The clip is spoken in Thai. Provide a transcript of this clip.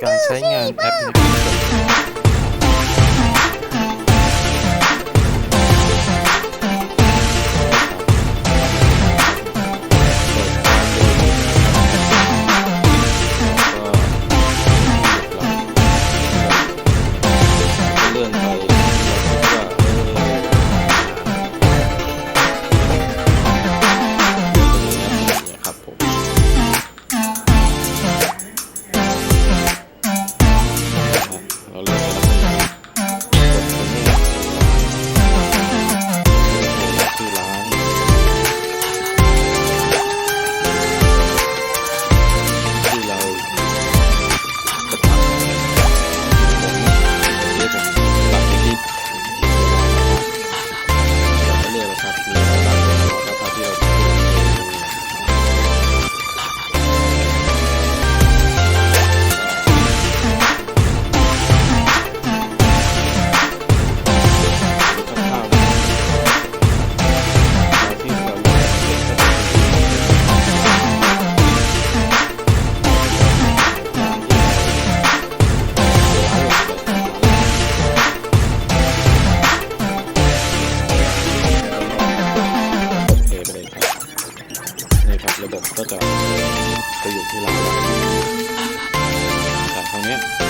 感陈念你 นี่ครับระบบก็จะไปอยู่ที่เราแต่ครั้งนี้